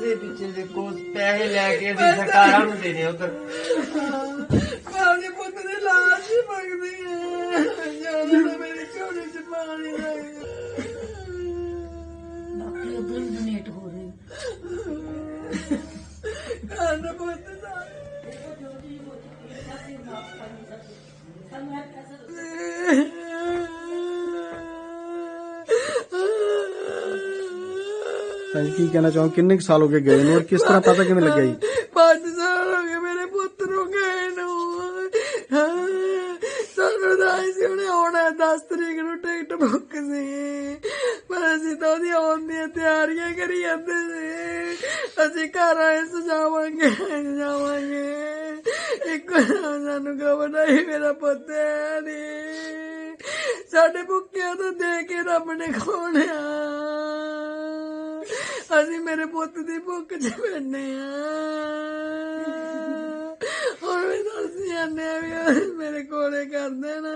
ਦੇ ਪਿੱਛੇ ਦੇ ਕੋਸ ਪੈਸੇ ਲੈ ਕੇ ਅਸੀਂ ਸਰਕਾਰਾਂ ਨੂੰ ਦੇਣੇ ਉਧਰ। ਮੈਂ ਆਪਣੇ ਪੁੱਤ ਦੀ ਲਾਸ਼ ਹੀ ਮੰਗਦੀ ਹਾਂ। ਦਾ ਮੇਰੇ ਝੋਲੇ 'ਚ ਪਾਣੀ ਬਾਕੀ ਉਧਰ ਵੀ ਡੋਨੇਟ ਹੋ ਰਹੀ ਕੰਨ ਪੁੱਤ ਦਾ ਹਾਂਜੀ ਕੀ ਕਹਿਣਾ ਚਾਹੋ ਕਿੰਨੇ ਕੁ ਸਾਲ ਹੋ ਗਏ ਗਏ ਨੂੰ ਔਰ ਕਿਸ ਤਰ੍ਹਾਂ ਪਤਾ ਕਿਵੇਂ ਲੱਗਿਆ ਜੀ ਪੰਜ ਸਾਲ ਹੋ ਗਏ ਮੇਰੇ ਪੁੱਤ ਨੂੰ ਗਏ ਨੂੰ। ਸਾਨੂੰ ਤਾਂ ਆਈ ਸੀ ਉਹਨੇ ਆਉਣਾ 10 ਤਰੀਕ ਨੂੰ ਟਿਕਟ ਬੁੱਕ ਸੀ। ਪਰ ਅਸੀਂ ਤਾਂ ਉਹਦੀ ਆਉਣ ਦੀਆਂ ਤਿਆਰੀਆਂ ਕਰੀ ਜਾਂਦੇ ਸੀ। ਅਸੀਂ ਘਰ ਆਏ, ਸਜਾਵਾਂਗੇ ਜਾਵਾਂਗੇ ਇੱਕ ਵਾਰ ਸਾਨੂੰ ਖਬਰ ਆਈ, ਮੇਰਾ ਪੁੱਤ ਹੈ ਨੀ। ਸਾਡੇ ਭੁੱਖਿਆਂ ਤੋਂ ਦੇ ਕੇ ਰੱਬ ਨੇ ਖੋਣਿਆ ਅਸੀਂ ਮੇਰੇ ਪੁੱਤ ਦੀ ਭੁੱਖ ਚ ਬੈਠੇ ਆ। ਹੁਣ ਵੀ ਦੱਸ ਜਾਂਦੇ ਆ ਵੀ ਮੇਰੇ ਕੋਲੇ ਕਰ ਦੇਣਾ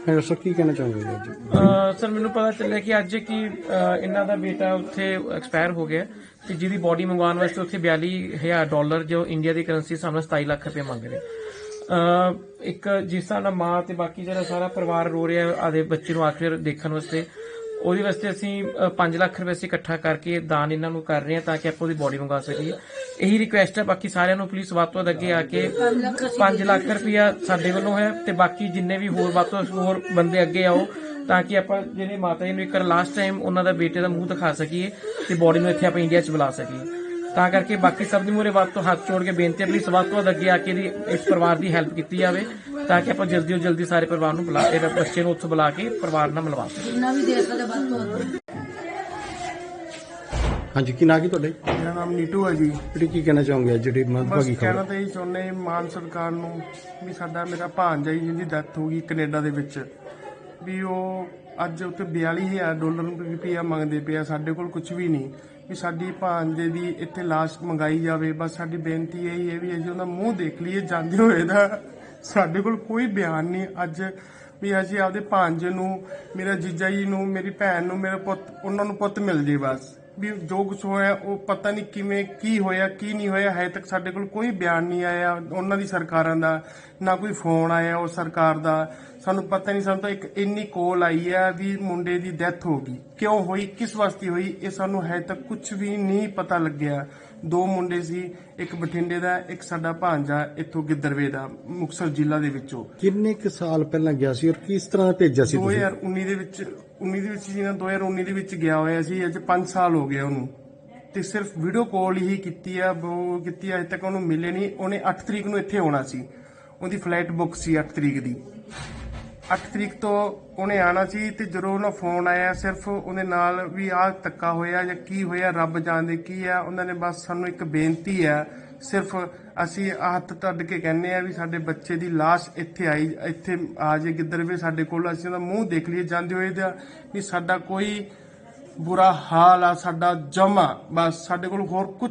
ਹਾਂ ਦੱਸੋ ਕੀ ਕਹਿਣਾ ਚਾਹੋਗੇ ਜੀ ਅੱਜ? ਸਰ ਮੈਨੂੰ ਪਤਾ ਚੱਲਿਆ ਕਿ ਅੱਜ ਕਿ ਅਹ ਇਹਨਾਂ ਦਾ ਬੇਟਾ ਉੱਥੇ ਐਕਸਪਾਇਰ ਹੋ ਗਿਆ ਤੇ ਜਿਹਦੀ ਬੋਡੀ ਮੰਗਵਾਉਣ ਵਾਸਤੇ ਉੱਥੇ 42000 ਡਾਲਰ ਜੋ ਇੰਡੀਆ ਦੀ ਕਰੰਸੀ ਸਾਹਮਣੇ 27 ਲੱਖ ਰੁਪਏ ਮੰਗ ਰਹੇ। ਇੱਕ ਜਿਸ ਤਰ੍ਹਾਂ ਨਾਲ ਮਾਂ ਤੇ ਬਾਕੀ ਜਿਹੜਾ ਸਾਰਾ ਪਰਿਵਾਰ ਰੋ ਰਿਹਾ ਆਦੇ ਬੱਚੇ ਨੂੰ ਆਖਿਰ ਦੇਖਣ ਵਾਸਤੇ ਉਹਦੇ ਵਾਸਤੇ ਅਸੀਂ 5 ਲੱਖ ਰੁਪਏ ਅਸੀਂ ਇਕੱਠਾ ਕਰਕੇ ਦਾਨ ਇਹਨਾਂ ਨੂੰ ਕਰ ਰਹੇ ਹਾਂ ਤਾਂ ਕਿ ਆਪਾਂ ਉਹਦੀ ਬੋਡੀ ਮੰਗਵਾ ਸਕੀਏ। ਇਹੀ ਰਿਕੁਐਸਟ ਹੈ ਬਾਕੀ ਸਾਰਿਆਂ ਨੂੰ ਪਲੀਜ਼ ਵੱਧ ਤੋਂ ਵੱਧ ਅੱਗੇ ਆ ਕੇ 5 ਲੱਖ ਰੁਪਇਆ ਸਾਡੇ ਵੱਲੋਂ ਹੈ ਤੇ ਬਾਕੀ ਜਿੰਨੇ ਵੀ ਹੋਰ ਵੱਧ ਤੋਂ ਹੋਰ ਬੰਦੇ ਅੱਗੇ ਆਓ ਤਾਂ ਕਿ ਆਪਾਂ ਜਿਹੜੇ ਮਾਤਾ ਜੀ ਨੂੰ ਇੱਕ ਲਾਸਟ ਟਾਈਮ ਉਹਨਾਂ ਦਾ ਬੇਟੇ ਦਾ ਮੂੰਹ ਦਿਖਾ ਸਕੀਏ ਤੇ ਬੋਡੀ ਨੂੰ ਇੱਥੇ ਆਪਾਂ ਇੰਡੀਆ 'ਚ ਬੁਲਾ ਸਕੀਏ। ਤਾਂ ਕਰਕੇ ਬਾਕੀ ਸਭ ਦੀ ਮੂਰੇ ਵੱਧ ਤੋਂ ਹੱਥ ਜੋੜ ਕੇ ਬੇਨਤੀ ਹੈ ਪਲੀਜ਼ ਵੱਧ ਤੋਂ ਵੱਧ ਅੱਗੇ ਆ ਕੇ ਇਹਦੀ ਇਸ ਪਰਿਵਾਰ ਦੀ ਹੈਲਪ ਕੀਤੀ ਜਾਵੇ ਤਾਂ ਕਿ ਆਪਾਂ ਜਲਦੀ ਤੋਂ ਜਲਦੀ ਸਾਰੇ ਪਰਿਵਾਰ ਨੂੰ ਬੁਲਾ ਇਹ ਬੱਚੇ ਨੂੰ ਉੱਥੇ ਬੁਲਾ ਕੇ ਪਰਿਵਾਰ ਨਾਲ ਮਿਲਵਾ ਸਕੀਏ। ਜਿੰਨਾ ਵੀ ਦੇ ਸਕਦਾ ਵੱਧ ਤੋਂ ਵੱਧ ਹਾਂਜੀ ਕੀ ਨਾਂ ਕੀ ਤੁਹਾਡੇ ਮੇਰਾ ਨਾਮ ਨੀਟੂ ਹੈ ਜੀ। ਜਿਹੜੀ ਕੀ ਕਹਿਣਾ ਚਾਹੋਗੇ ਅੱਜ ਜਿਹੜੀ ਬਸ ਮੰਦਭਾਗੀ ਕਹਿਣਾ ਖਬਰ ਤਾਂ ਇਹ ਚਾਹੁੰਦੇ ਮਾਨ ਸਰਕਾਰ ਨੂੰ ਵੀ ਸਾਡਾ ਮੇਰਾ ਭਾਂਜਾ ਜੀ ਜਿਹਦੀ ਡੈਥ ਹੋ ਗਈ ਕੈਨੇਡਾ ਦੇ ਵਿੱਚ ਵੀ ਉਹ ਅੱਜ ਉੱਤੇ 42000 ਡਾਲਰ ਰੁਪਈਆ ਮੰਗਦੇ ਪਿਆ ਸਾਡੇ ਕੋਲ ਕੁਝ ਵੀ ਨਹੀਂ। ਵੀ ਸਾਡੀ ਭਾਂਜੇ ਦੀ ਇੱਥੇ ਲਾਸ਼ ਮੰਗਾਈ ਜਾਵੇ। ਬਸ ਸਾਡੀ ਬੇਨਤੀ ਇਹ ਹੈ ਵੀ ਅਸੀਂ ਉਹਦਾ ਮੂੰਹ ਦੇਖ ਲਈਏ, ਜਾਂਦੇ ਹੋਏ ਦਾ। ਸਾਡੇ ਕੋਲ ਕੋਈ ਬਿਆਨ ਨਹੀਂ। ਅੱਜ ਵੀ ਅਸੀਂ ਆਪਦੇ ਭਾਂਜੇ ਨੂੰ, ਮੇਰਾ ਜੀਜਾ ਜੀ ਨੂੰ, ਮੇਰੀ ਭੈਣ ਨੂੰ, ਮੇਰਾ ਪੁੱਤ, ਉਹਨਾਂ ਨੂੰ ਪੁੱਤ ਮਿਲ ਜੇ ਬਸ। ਵੀ ਜੋ ਕੁਝ ਹੋਇਆ ਉਹ ਪਤਾ ਨਹੀਂ ਕਿਵੇਂ ਕੀ ਹੋਇਆ ਕੀ ਨਹੀਂ ਹੋਇਆ ਹੈ ਤੱਕ ਸਾਡੇ ਕੋਲ ਕੋਈ ਬਿਆਨ ਨਹੀਂ ਆਇਆ ਉਹਨਾਂ ਦੀ ਸਰਕਾਰਾਂ ਦਾ ਨਾ ਕੋਈ ਫੋਨ ਆਇਆ ਉਹ ਸਰਕਾਰ ਦਾ। ਸਾਨੂੰ ਪਤਾ ਨਹੀਂ ਸਾਨੂੰ ਤਾਂ ਇੱਕ ਇੰਨੀ ਕੋਲ ਆਈ ਹੈ ਵੀ ਮੁੰਡੇ ਦੀ ਡੈਥ ਹੋ ਗਈ। ਕਿਉਂ ਹੋਈ ਕਿਸ ਵਾਸਤੇ ਹੋਈ ਇਹ ਸਾਨੂੰ ਹੈ ਤੱਕ ਕੁਝ ਵੀ ਨਹੀਂ ਪਤਾ ਲੱਗਿਆ। ਦੋ ਮੁੰਡੇ ਸੀ ਇੱਕ ਬਠਿੰਡੇ ਦਾ ਇੱਕ ਸਾਡਾ ਭਾਂਜਾ ਇੱਥੋਂ ਗਿੱਦਰਵੇ ਦਾ ਮੁਕਤਸਰ ਜ਼ਿਲ੍ਹਾ ਦੇ ਵਿੱਚੋਂ। ਕਿੰਨੇ ਕੁ ਸਾਲ ਪਹਿਲਾਂ ਗਿਆ ਸੀ ਔਰ ਕਿਸ ਤਰ੍ਹਾਂ ਭੇਜਿਆ ਸੀ ਤੁਸੀਂ? 2019 ਦੇ ਵਿੱਚ 19 ਦੇ ਵਿੱਚ ਜੀ ਨਾ 2019 ਦੇ ਵਿੱਚ ਗਿਆ ਹੋਇਆ ਸੀ, ਅੱਜ 5 ਸਾਲ ਹੋ ਗਏ ਉਹਨੂੰ। ਤੇ ਸਿਰਫ ਵੀਡੀਓ ਕਾਲ ਹੀ ਕੀਤੀ ਆ ਉਹ ਕੀਤੀ ਆ, ਅਜੇ ਤੱਕ ਉਹਨੂੰ ਮਿਲੇ ਨਹੀਂ। ਉਹਨੇ 8 ਤਰੀਕ ਨੂੰ ਇੱਥੇ ਆਉਣਾ ਸੀ। ਉਹਦੀ ਫਲਾਈਟ ਬੁੱਕ ਸੀ 8 ਤਰੀਕ ਦੀ। 8 ਤਰੀਕ ਤੋਂ ਉਹਨੇ ਆਣਾ ਸੀ ਤੇ ਜਦੋਂ ਉਹਨਾਂ ਫੋਨ ਆਇਆ, ਸਿਰਫ ਉਹਦੇ ਨਾਲ ਵੀ ਆਹ ਧੱਕਾ ਹੋਇਆ ਜਾਂ ਕੀ ਹੋਇਆ, ਰੱਬ ਜਾਣਦੇ ਕੀ ਆ, ਉਹਨਾਂ ਨੇ ਬਸ ਸਾਨੂੰ ਇੱਕ ਬੇਨਤੀ ਆ, ਸਿਰਫ ਅਸੀਂ ਹੱਥ ਟੱਡ ਕੇ ਕਹਿੰਨੇ ਆ ਵੀ ਸਾਡੇ ਬੱਚੇ ਦੀ ਲਾਸ਼ ਇੱਥੇ ਆਈ, ਇੱਥੇ ਆ ਜੇ ਕਿੱਧਰ ਵੀ ਸਾਡੇ ਕੋਲ, ਅਸੀਂ ਉਹਦਾ ਮੂੰਹ ਦੇਖ ਲਈਏ, ਜਾਂਦੇ ਹੋਏ ਦਾ ਵੀ ਸਾਡਾ ਕੋਈ ਬੁਰਾ ਹਾਲ ਆ, ਸਾਡਾ ਜਮਾ ਬਸ ਸਾਡੇ ਕੋਲ ਹੋਰ ਕੁਝ